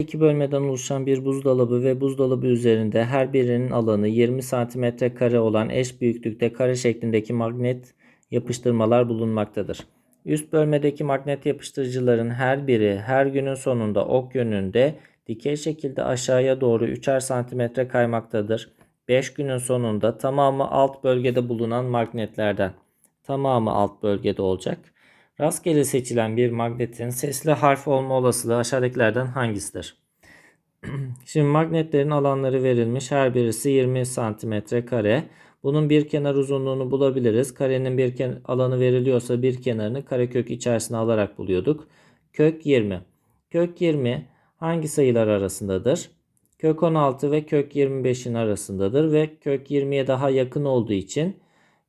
İki bölmeden oluşan bir buzdolabı ve buzdolabı üzerinde her birinin alanı 20 cm kare olan eş büyüklükte kare şeklindeki magnet yapıştırmalar bulunmaktadır. Üst bölmedeki magnet yapıştırıcıların her biri her günün sonunda ok yönünde dikey şekilde aşağıya doğru 3'er cm kaymaktadır. 5 günün sonunda tamamı alt bölgede bulunan magnetlerden tamamı alt bölgede olacak. Rastgele seçilen bir magnetin sesli harf olma olasılığı aşağıdakilerden hangisidir? Şimdi magnetlerin alanları verilmiş. Her birisi 20 santimetre kare. Bunun bir kenar uzunluğunu bulabiliriz. Karenin bir ken- alanı veriliyorsa bir kenarını karekök içerisine alarak buluyorduk. Kök 20. Kök 20 hangi sayılar arasındadır? Kök 16 ve kök 25'in arasındadır ve kök 20'ye daha yakın olduğu için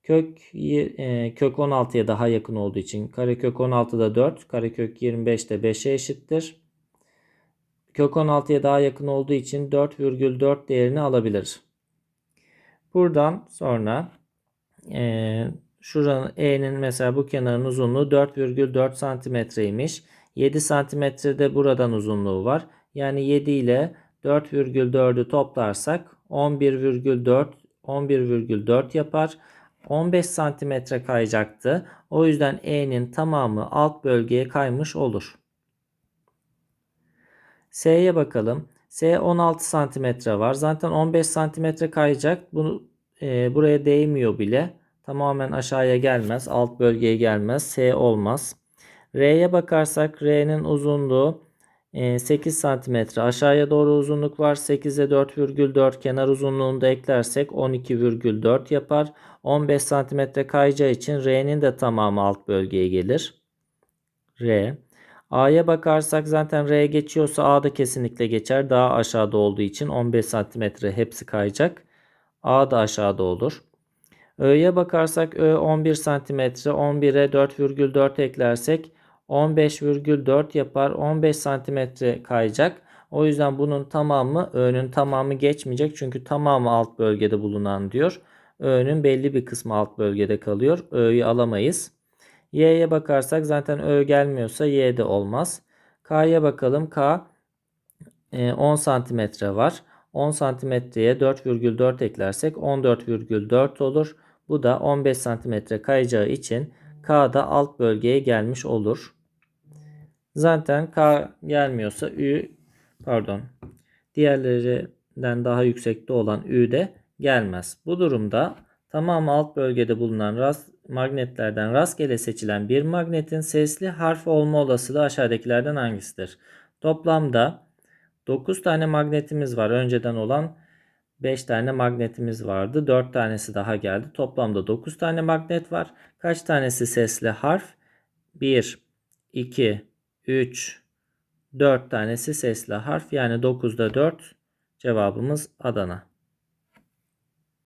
kök e, kök 16'ya daha yakın olduğu için karekök 16'da 4, karekök 25 de 5'e eşittir. Kök 16'ya daha yakın olduğu için 4,4 değerini alabilir. Buradan sonra e, şuranın E'nin mesela bu kenarın uzunluğu 4,4 santimetreymiş. 7 santimetrede buradan uzunluğu var. Yani 7 ile 4,4'ü toplarsak 11,4 11,4 yapar. 15 santimetre kayacaktı. O yüzden E'nin tamamı alt bölgeye kaymış olur. S'ye bakalım. S 16 santimetre var. Zaten 15 santimetre kayacak. Bunu e, buraya değmiyor bile. Tamamen aşağıya gelmez. Alt bölgeye gelmez. S olmaz. R'ye bakarsak R'nin uzunluğu 8 santimetre. Aşağıya doğru uzunluk var. 8'e 4,4 kenar uzunluğunu da eklersek 12,4 yapar. 15 santimetre kayacağı için R'nin de tamamı alt bölgeye gelir. R. A'ya bakarsak zaten R geçiyorsa A da kesinlikle geçer. Daha aşağıda olduğu için 15 santimetre hepsi kayacak. A da aşağıda olur. Ö'ye bakarsak Ö 11 santimetre. 11'e 4,4 eklersek 15,4 yapar. 15 santimetre kayacak. O yüzden bunun tamamı Ö'nün tamamı geçmeyecek. Çünkü tamamı alt bölgede bulunan diyor. Ö'nün belli bir kısmı alt bölgede kalıyor. Ö'yü alamayız. Y'ye bakarsak zaten Ö gelmiyorsa Y de olmaz. K'ya bakalım. K e, 10 santimetre var. 10 santimetreye 4,4 eklersek 14,4 olur. Bu da 15 santimetre kayacağı için K da alt bölgeye gelmiş olur. Zaten K gelmiyorsa Ü pardon diğerlerinden daha yüksekte olan Ü de gelmez. Bu durumda tamamı alt bölgede bulunan rast, magnetlerden rastgele seçilen bir magnetin sesli harf olma olasılığı aşağıdakilerden hangisidir? Toplamda 9 tane magnetimiz var. Önceden olan 5 tane magnetimiz vardı. 4 tanesi daha geldi. Toplamda 9 tane magnet var. Kaç tanesi sesli harf? 1, 2, 3, 4 tanesi sesli harf. Yani 9'da 4 cevabımız Adana.